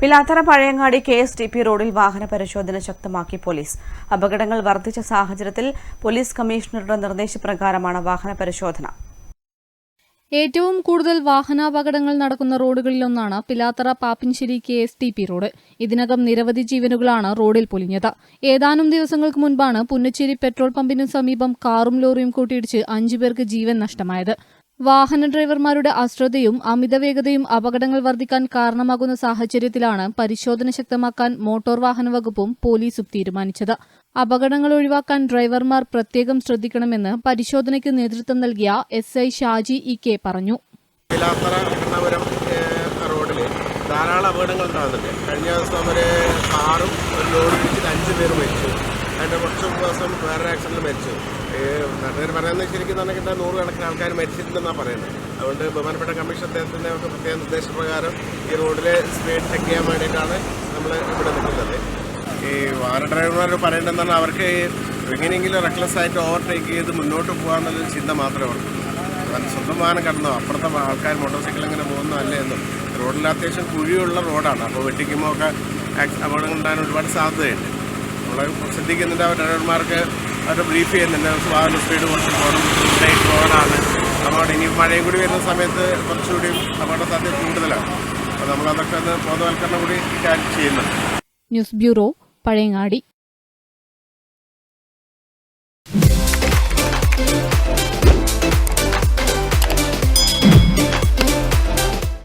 Pilathara Pazhayangadi K S T P റോഡിൽ വാഹന പരിശോധന ശക്തമാക്കി പോലീസ്. അപകടങ്ങൾ വർദ്ധിച്ച സാഹചര്യത്തിൽ പോലീസ് കമ്മീഷണറുടെ നിർദ്ദേശപ്രകാരമാണ് വാഹന പരിശോധന. ഏറ്റവും കൂടുതൽ വാഹനാപകടങ്ങൾ നടക്കുന്ന റോഡുകളിലൊന്നാണ് Pilathara Pappinisseri K S T P road. ഇതിനകം നിരവധി ജീവനുകളാണ് റോഡിൽ പൊലിഞ്ഞത്. ഏതാനും ദിവസങ്ങൾക്ക് മുൻപാണ് പുന്നച്ചേരി പെട്രോൾ പമ്പിനു സമീപം കാറും ലോറിയും കൂട്ടിയിടിച്ച് അഞ്ചുപേർക്ക് ജീവൻ നഷ്ടമായത്. വാഹന ഡ്രൈവർമാരുടെ അശ്രദ്ധയും അമിതവേഗതയും അപകടങ്ങൾ വർദ്ധിക്കാൻ കാരണമാകുന്ന സാഹചര്യത്തിലാണ് പരിശോധന ശക്തമാക്കാൻ മോട്ടോർ വാഹന വകുപ്പും പോലീസും തീരുമാനിച്ചത്. അപകടങ്ങൾ ഒഴിവാക്കാൻ ഡ്രൈവർമാർ പ്രത്യേകം ശ്രദ്ധിക്കണമെന്ന് പരിശോധനയ്ക്ക് നേതൃത്വം നൽകിയ S I Shaji E K പറഞ്ഞു. റോഡിൽ ധാരാളം അപകടങ്ങൾ ഉണ്ടാകുന്നുണ്ട്. കഴിഞ്ഞ ദിവസം ഒരു കാറും ഒരു അഞ്ച് പേര് മരിച്ചു. അതിന്റെ കുറച്ച് ദിവസം വേറെ ആക്സിഡന്റ് മരിച്ചു. നാട്ടുകാർ പറയുന്നത് ശരിക്കും പറഞ്ഞിട്ട് നൂറുകണക്കിന് ആൾക്കാർ മരിച്ചിട്ടുണ്ടെന്നാണ് പറയുന്നത്. അതുകൊണ്ട് ബഹുമാനപ്പെട്ട കമ്മീഷൻ അദ്ദേഹത്തിന്റെ ഒക്കെ പ്രത്യേക നിർദ്ദേശപ്രകാരം ഈ റോഡിലെ സ്പീഡ് ചെക്ക് ചെയ്യാൻ വേണ്ടിയിട്ടാണ് നമ്മൾ ഇവിടെ നിൽക്കുന്നത്. ഈ വാഹന ഡ്രൈവർമാർ പറയേണ്ടതെന്ന് അവർക്ക് എങ്ങനെയെങ്കിലും റെക്ലസ് ആയിട്ട് ഓവർടേക്ക് ചെയ്ത് മുന്നോട്ട് പോകാമെന്നുള്ളൊരു ചിന്ത മാത്രമേ ഉള്ളൂ. അത് സ്വന്തം വാഹനം കടന്നോ. അപ്പുറത്തെ ആൾക്കാർ മോട്ടോർ സൈക്കിൾ ഇങ്ങനെ പോകുന്നോ അല്ലേ എന്നും. റോഡിൽ അത്യാവശ്യം കുഴിയുള്ള റോഡാണ്. അപ്പോൾ വെട്ടിക്കുമ്പോൾ ഒക്കെ അപകടങ്ങൾ ഉണ്ടാകാൻ ഒരുപാട് സാധ്യതയുണ്ട്. നമ്മൾ ശ്രദ്ധിക്കുന്നുണ്ട്. അവർ ഡ്രൈവർമാർക്ക് അവരുടെ ബ്രീഫ് ചെയ്യുന്നുണ്ട്. വാഹന സ്പീഡ് കുറച്ച് പോകണം ലൈറ്റ് റോഡാണ് അപ്പോൾ ഇനി മഴയും കൂടി വരുന്ന സമയത്ത് കുറച്ചുകൂടി അപകട സാധ്യത കൂടുതലാണ്. അപ്പോൾ നമ്മളതൊക്കെ ഒന്ന് ബോധവൽക്കരണം കൂടി ചെയ്യുന്നുണ്ട്. News bureau Pazhayangadi.